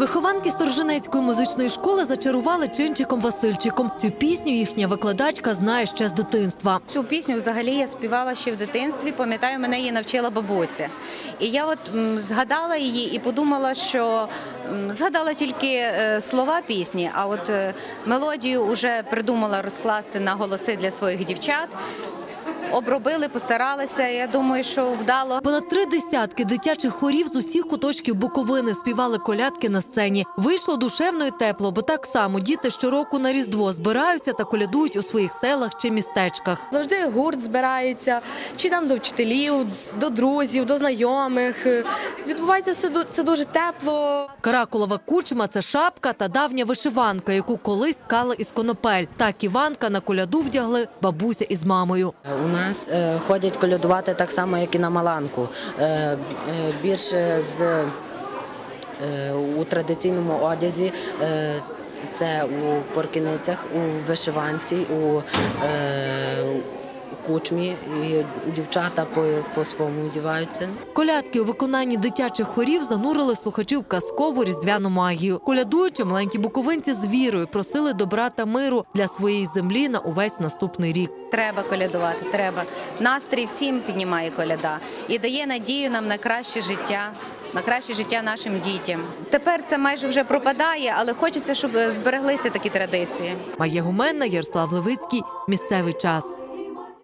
Вихованки Сторженецької музичної школи зачарували чинчиком Васильчиком. Цю пісню їхня викладачка знає ще з дитинства. Цю пісню взагалі я співала ще в дитинстві. Пам'ятаю, мене її навчила бабуся. І я от згадала її і подумала, що згадала тільки е, слова пісні, а от е, мелодію вже придумала розкласти на голоси для своїх дівчат. Обробили, постаралися. Я думаю, що вдало. Понад три десятки дитячих хорів з усіх куточків Буковини співали колядки на сцені. Вийшло душевно і тепло, бо так само діти щороку на Різдво збираються та колядують у своїх селах чи містечках. Завжди гурт збирається, чи там до вчителів, до друзів, до знайомих. Відбувається все це дуже тепло. Каракулова кучма це шапка та давня вишиванка, яку колись ткали із конопель. Так Іванка на коляду вдягли бабуся із мамою. У нас е, ходять колядувати так само, як і на Маланку. Е, е, більше з, у традиційному одязі. Це у поркіницях, у вишиванці, у, е, у кучмі. І дівчата по, по-своєму вдіваються. Колядки у виконанні дитячих хорів занурили слухачів в казкову різдвяну магію. Колядуючи, маленькі буковинці з вірою просили добра та миру для своєї землі на увесь наступний рік. Треба колядувати, треба. Настрій всім піднімає коляда і дає надію нам на краще життя, на краще життя нашим дітям. Тепер це майже вже пропадає, але хочеться, щоб збереглися такі традиції. Майя Гуменна, Ярослав Левицький. Місцевий час.